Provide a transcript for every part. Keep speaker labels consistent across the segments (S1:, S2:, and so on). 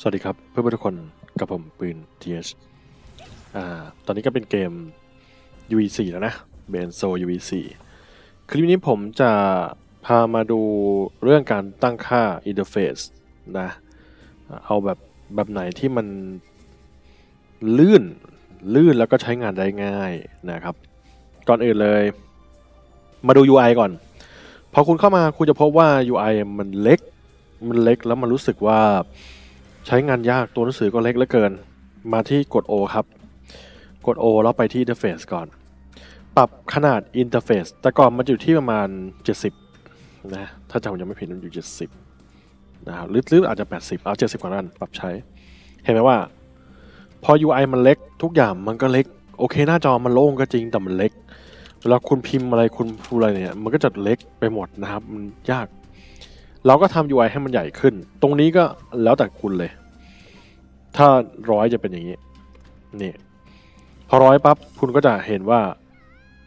S1: สวัสดีครับเพื่อนๆทุกคนกับผมปืน TH อ่าตอนนี้ก็เป็นเกม UV4 แล้วนะเบนโซ UV4 คลิปนี้ผมจะพามาดูเรื่องการตั้งค่า interface นะเอาแบบแบบไหนที่มันลื่นลื่นแล้วก็ใช้งานได้ง่ายนะครับ ก่อนอื่นเลย มาดู UI ก่อน พอคุณเข้ามาคุณจะพบว่า UI มันเล็กมันเล็กแล้วมันรู้สึกว่า ใช้งานยากตัวหนังสือก็เล็กเหลือเกิน มาที่กด O ครับ กด O แล้วไปที่ Interface ก่อน ปรับขนาด Interface แต่ก่อนมันอยู่ที่ประมาณ 70 นะ ถ้าจำยังไม่ผิดมันอยู่ 70 นะครับหรือหรืออาจจะ 80 เอา 70กว่านั้นปรับใช้ เห็นไหมว่า พอ UI มันเล็กทุกอย่างมันก็เล็ก โอเค หน้าจอมันโล่งก็จริงแต่มันเล็กเวลาคุณพิมพ์อะไรคุณพูดอะไรเนี่ย มันก็จะเล็กไปหมดนะครับ มันยาก เราก็ทำ UI ให้มันใหญ่ขึ้น ตรงนี้ก็แล้วแต่คุณเลย ถ้าร้อยจะเป็นอย่างนี้ นี่ พอร้อยปั๊บคุณก็จะเห็นว่า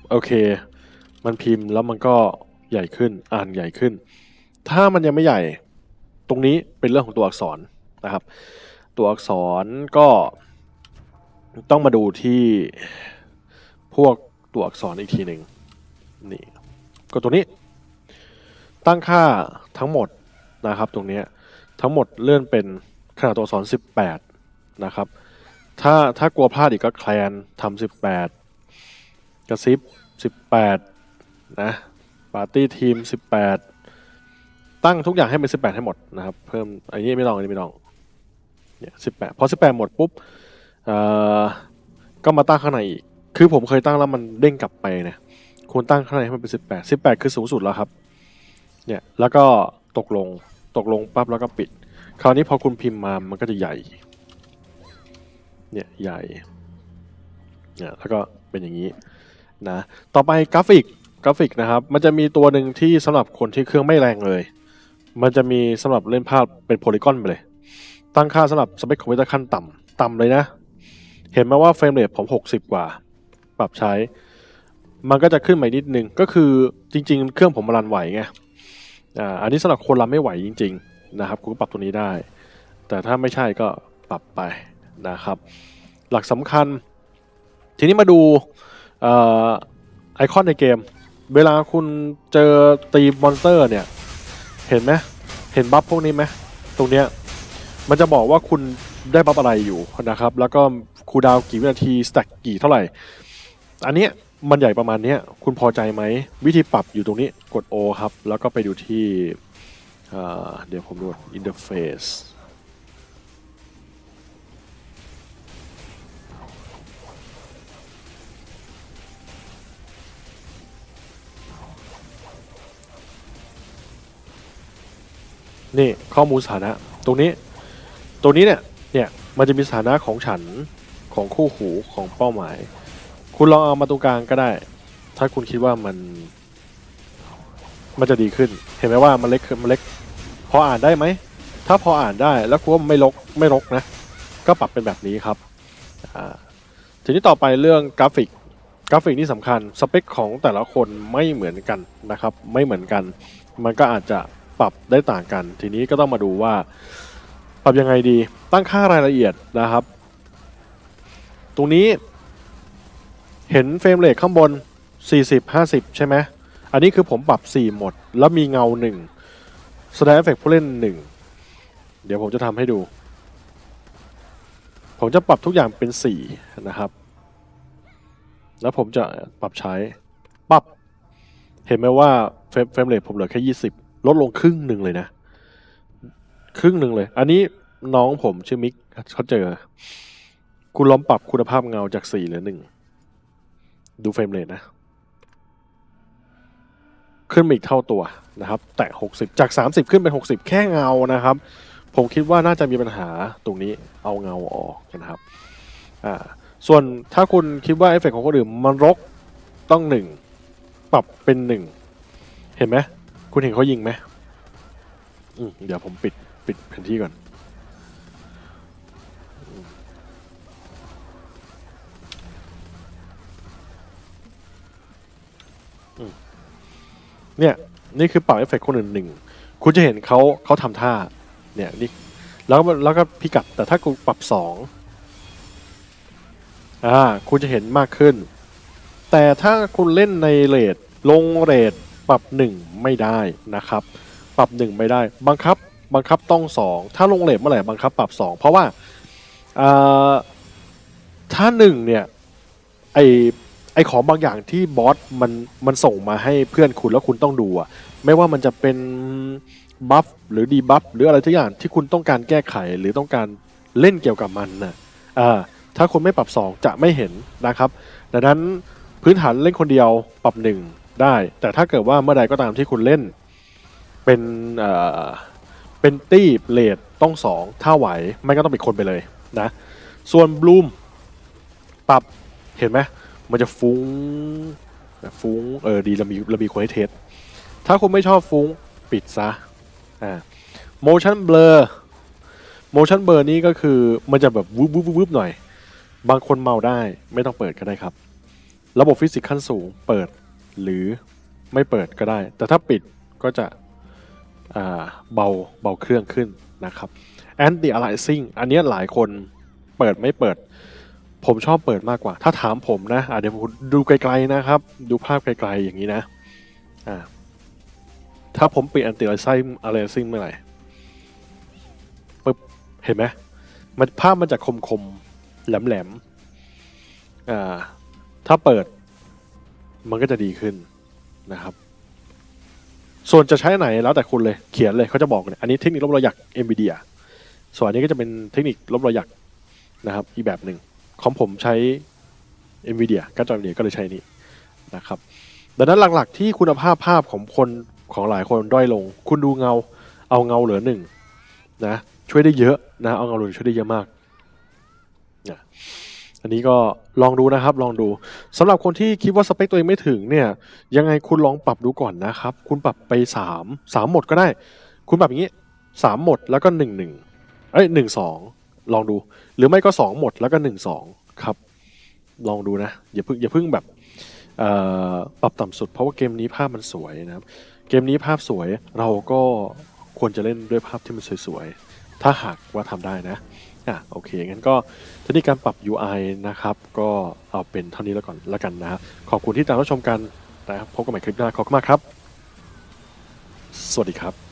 S1: โอเค มันพิมพ์แล้วมันก็ใหญ่ขึ้น อ่านใหญ่ขึ้น ถ้ามันยังไม่ใหญ่ ตรงนี้เป็นเรื่องของตัวอักษรนะครับ ตัวอักษรก็ต้องมาดูที่พวกตัวอักษรอีกทีหนึ่งนี่ ก็ตัวนี้ ตั้งค่าทั้งหมดนะครับตรงนี้ทั้งหมดเลื่อนเป็นขนาดตัวอักษร18 นะครับ ถ้าถ้ากลัวพลาดอีกก็แคลนทำ18 กระซิบ 18 นะปาร์ตี้ทีม 18 ตั้งทุกอย่างให้เป็น 18 ให้หมดนะครับ เพิ่มอันนี้ไม่ลองอันนี้ไม่ลองเนี่ย18 พอ 18 หมดปุ๊บเอ่อก็มาตั้งข้างในอีก คือผมเคยตั้งแล้วมันเด้งกลับไปเนี่ยควรตั้งข้างในให้มันเป็น 18 18 คือสูงสุดแล้วครับ เนี่ยแล้วก็ตกลงตกลงปั๊บแล้วก็ปิด คราวนี้พอคุณพิมพ์มามันก็จะใหญ่ เนี่ยใหญ่เนี่ยแล้วก็เป็นอย่างนี้นะต่อไปกราฟิกกราฟิกนะครับ มันจะมีตัวหนึ่งที่สำหรับคนที่เครื่องไม่แรงเลย มันจะมีสำหรับเล่นภาพเป็นโพลีกอนไปเลย ตั้งค่าสำหรับสเปคคอมพิวเตอร์ขั้นต่ำต่ำเลยนะ เห็นไหมว่าเฟรมเรทผม 60 กว่า ปรับใช้ มันก็จะขึ้นมาอีกนิดนึงก็คือจริง ๆ เครื่องผมรันไหวไง อ่าอันนี้สำหรับคนรับไม่ไหวจริง ๆ นะครับ คุณก็ปรับตัวนี้ได้ แต่ถ้าไม่ใช่ก็ปรับไปนะครับ หลักสำคัญ ทีนี้มาดูอไอคอนในเกม เวลาคุณเจอตีมอนสเตอร์เนี่ย เห็นไหมเห็นบัฟพวกนี้ไหมตรงเนี้ยมันจะบอกว่าคุณได้บัฟอะไรอยู่นะครับ แล้วก็คูดาวกี่วินาทีสแต็กกี่เท่าไหร่ อันเนี้ย มันใหญ่ประมาณนี้คุณพอใจไหม วิธีปรับอยู่ตรงนี้กด O ครับ แล้วก็ไปดูที่เดี๋ยวผมดู interface นี่ข้อมูลสถานะ ตรงนี้ ตรงนี้เนี่ย เนี่ย มันจะมีสถานะของฉันของคู่หูของเป้าหมาย คุณลองเอามาตรงกลางก็ได้ ถ้าคุณคิดว่ามัน มันจะดีขึ้น เห็นไหมว่ามันเล็กมันเล็ก พออ่านได้ไหม ถ้าพออ่านได้แล้วคุณว่าไม่รกไม่รกนะ ก็ปรับเป็นแบบนี้ครับทีนี้ต่อไปเรื่องกราฟิก กราฟิกนี่สำคัญ สเปคของแต่ละคนไม่เหมือนกันนะครับ ไม่เหมือนกัน มันก็อาจจะปรับได้ต่างกัน ทีนี้ก็ต้องมาดูว่า ปรับยังไงดี ตั้งค่ารายละเอียดนะครับ ตรงนี้ เห็นเฟรมเรทข้างบน 40 50 ใช่ไหม อันนี้คือผมปรับ 4 หมด แล้วมีเงา 1 แสดงเอฟเฟกผู้เล่น 1 เดี๋ยวผมจะทำให้ดู ผมจะปรับทุกอย่างเป็น 4 นะครับ แล้วผมจะปรับใช้ ปรับ เห็นไหมว่าเฟรมเรมเรทผมเหลือแค่ 20 ลดลงครึ่งหนึ่งเลยนะ ครึ่งหนึ่งเลย อันนี้น้องผมชื่อมิกเขาเจอ คุณลองปรับคุณภาพเงาจาก 4 เหลือ 1 ดูเฟรมเรทนะ ขึ้นมาอีกเท่าตัวนะครับ แตะ 60 จาก 30 ขึ้นเป็น 60 แค่เงานะครับ ผมคิดว่าน่าจะมีปัญหาตรงนี้เอาเงาออกนะครับอ่าส่วนถ้าคุณคิดว่าเอฟเฟกของคนอื่นมันรกต้องหนึ่งปรับเป็นหนึ่งเห็นไหมคุณเห็นเขายิงไหมอืมเดี๋ยวผมปิดปิดแผนที่ก่อนอืมอืม เนี่ย นี่คือปรับเอฟเฟกต์คนอื่นหนึ่งคุณจะเห็นเขาเขาทำท่า เนี่ยนี่แล้วแล้วก็พิกัดแต่ถ้าคุณปรับสองอ่าคุณจะเห็นมากขึ้น แต่ถ้าคุณเล่นในเรทลงเรทปรับหนึ่งไม่ได้นะครับ ปรับหนึ่งไม่ได้ บังคับบังคับต้องสองถ้าลงเรทเมื่อไหร่บังคับปรับสองเพราะว่าอ่าถ้าหนึ่งเนี่ยไอ ไอของบางอย่างที่บอสมันมันส่งมาให้เพื่อนคุณแล้วคุณต้องดูอะไม่ว่ามันจะเป็นบัฟหรือดีบัฟหรืออะไรทุกอย่างที่คุณต้องการแก้ไขหรือต้องการเล่นเกี่ยวกับมันนะอ่าถ้าคุณไม่ปรับสองจะไม่เห็นนะครับดังนั้นพื้นฐานเล่นคนเดียวปรับหนึ่งได้ แต่ถ้าเกิดว่าเมื่อใดก็ตามที่คุณเล่น เป็นเอ่อเป็นตี้เลดต้องสองถ้าไหวไม่ก็ต้องเป็นคนไปเลยนะ ส่วนบลูมปรับเห็นไหม มันจะฟุ้งฟุ้งเออดีเรามีเรามีคนให้เทสถ้าคุณไม่ชอบฟุ้งปิดซะอ่า motion blur motion blur นี่ก็คือมันจะแบบวุบวุบวุบหน่อย บางคนเมาได้ไม่ต้องเปิดก็ได้ครับ ระบบฟิสิกส์ขั้นสูงเปิดหรือไม่เปิดก็ได้ แต่ถ้าปิดก็จะอ่าเบาเบาเครื่องขึ้นนะครับ anti aliasing อันนี้หลายคนเปิดไม่เปิด ผมชอบเปิดมากกว่า ถ้าถามผมนะอะเดี๋ยวผมดูไกลๆนะครับ ดูภาพไกลๆอย่างนี้นะอ่าถ้าผมปิด anti aliasing aliasing เมื่อไหร่ปึ๊บเห็นไหมมันภาพมันจะคมๆ แหลมๆอ่าถ้าเปิดมันก็จะดีขึ้นนะครับ ส่วนจะใช้ไหนแล้วแต่คุณเลย เขียนเลยเขาจะบอกเลยอันนี้เทคนิคลบรอยหยัก NVIDIA ส่วนอันนี้ก็จะเป็นเทคนิคลบรอยหยักนะครับ อีกแบบหนึ่ง ของผมใช้ NVIDIA การ์ดจอ NVIDIA ก็เลยใช้นี้นะครับดังนั้นหลักๆที่คุณภาพภาพของคนของหลายคนด้อยลง คุณดูเงาเอาเงาเหลือหนึ่งนะช่วยได้เยอะนะเอาเงาเหลือช่วยได้เยอะมากนะอันนี้ก็ลองดูนะครับลองดูสำหรับคนที่คิดว่าสเปคตัวเองไม่ถึงเนี่ยยังไงคุณลองปรับดูก่อนนะครับ คุณปรับไปสามสามหมดก็ได้ คุณปรับอย่างนี้สามหมดแล้วก็หนึ่งหนึ่งเอ้ยหนึ่งสอง ลองดู หรือไม่ก็สองหมดแล้วก็หนึ่งสองครับ ลองดูนะ อย่าเพิ่งอย่าเพิ่งแบบปรับต่ำสุดเพราะว่าเกมนี้ภาพมันสวยนะครับ เกมนี้ภาพสวยเราก็ควรจะเล่นด้วยภาพที่มันสวยๆ ถ้าหากว่าทำได้นะอะโอเค งั้นก็เทคนิคการปรับ UI นะครับ ก็เอาเป็นเท่านี้แล้วก่อนแล้วกันนะครับขอบคุณที่ติดตามรับชมกันนะครับพบกันใหม่คลิปหน้าขอบคุณมากครับ สวัสดีครับ